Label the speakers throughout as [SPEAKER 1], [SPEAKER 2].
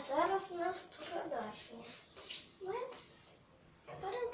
[SPEAKER 1] А зараз у нас продовження. Ми беремо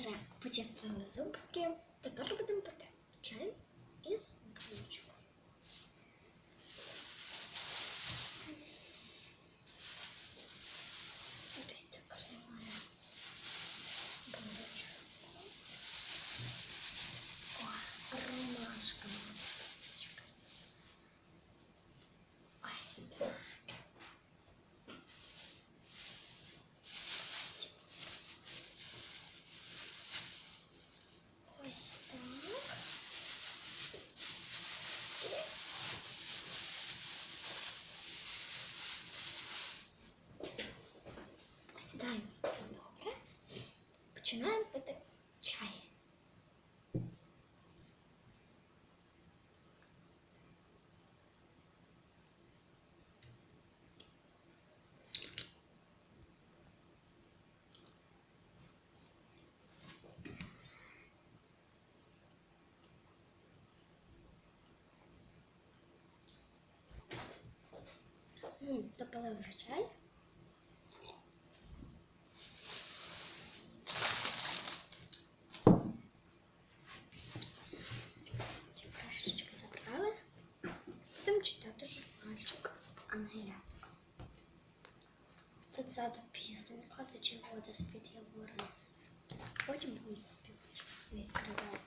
[SPEAKER 1] вже почистили зубки. Тепер будемо пити чай із булочкою. Десь закриваємо булочку. О, ромашка. Ось так. Ось так. І сідаємо. Добре. Починаємо пити чай. Ну, допили вже чай. Ці крашечки забрали. Будемо читати журнальчик Ангелятка. Тут ззаду пісенька, тече вода з-під явора. Потім будемо заспівати. Відкриваємо.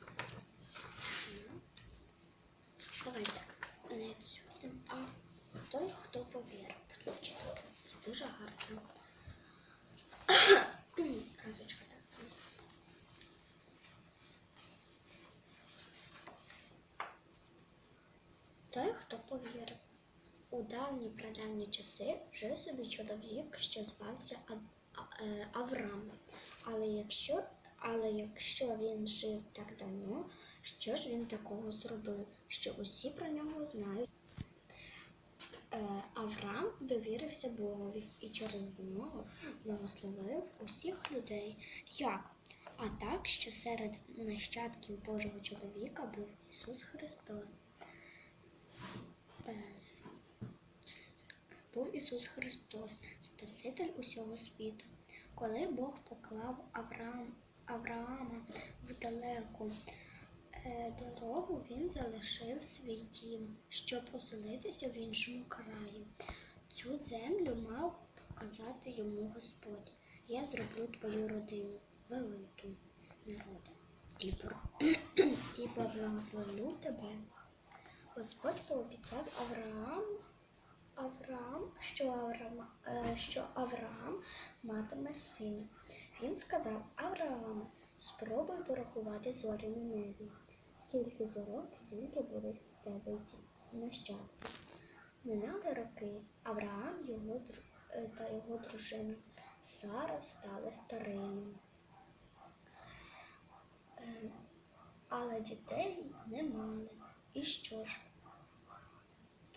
[SPEAKER 1] Давайте не цю, той, хто повірив. Це дуже гарно. Казочка така. Той, хто повірив. У давні прадавні часи жив собі чоловік, що звався е, Авраам. Але якщо, але якщо він жив так давно, що ж він такого зробив, що усі про нього знають? Е, Авраам довірився Богові і через нього благословив усіх людей. Як? А так, що серед нащадків Божого чоловіка був Ісус Христос. Е, був Ісус Христос, Спаситель усього світу. Коли Бог поклав Авраам, Авраама в далеку дорогу, він залишив свій дім, щоб оселитися в іншому краї. Цю землю мав показати йому Господь. Я зроблю твою родину великим народом і, про- і поблагословлю тебе. Господь пообіцяв Авраам, Авраам, що Авраам, е, що Авраам матиме сина. Він сказав Авраам, спробуй порахувати зорі на небі. Скільки зорок, стільки буде в тебе нащадки. Минали роки. Авраам його, е, та його дружина Сара стали старими. Е, Але дітей не мали. І що ж?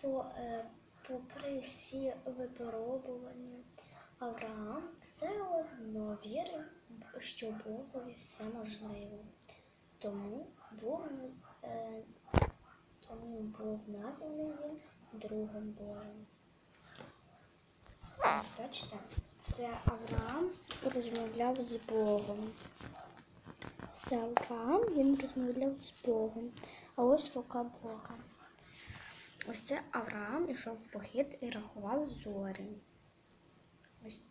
[SPEAKER 1] По, е, попри всі випробування, Авраам все одно вірив, що Богові все можливо. Тому був, е, тому був названий він другом Божим. Бачите, це Авраам розмовляв з Богом. Це Авраам, він розмовляв з Богом, а ось рука Бога. Ось це Авраам ішов в похід і рахував зорі. Ось.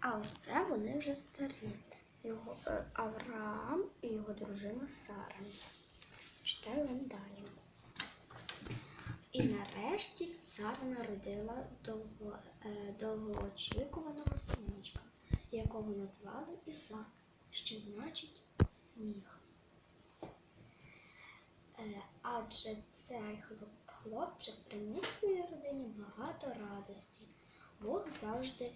[SPEAKER 1] А ось це вони вже старі його е, Авраам і його дружина Сара. Читаю вам далі. І нарешті Сара народила довго, е, довгоочікуваного синочка, якого назвали Іса, що значить сміх. Е, адже цей хлопчик приніс своїй родині багато радості. Бог завжди,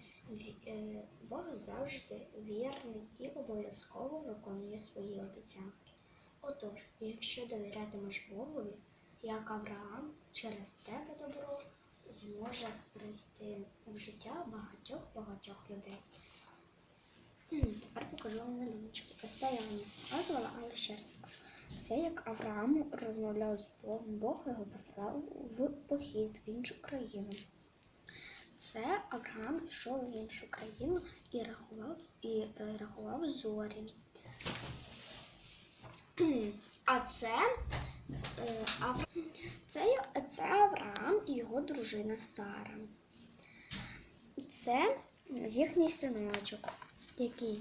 [SPEAKER 1] е, Бог завжди вірний і обов'язково виконує свої обіцянки. Отож, якщо довірятимеш Богові, як Авраам, через тебе добро зможе прийти в життя багатьох-багатьох людей. Тепер покажу вам малюночки. Ось це я вам показувала, але ще раз покажу. Це як Авраам розмовляв з Богом, Бог його посилав в похід в іншу країну. Це Авраам йшов в іншу країну і рахував, і, е, рахував зорі. А це, е, це, це Авраам і його дружина Сара. Це їхній синочок, який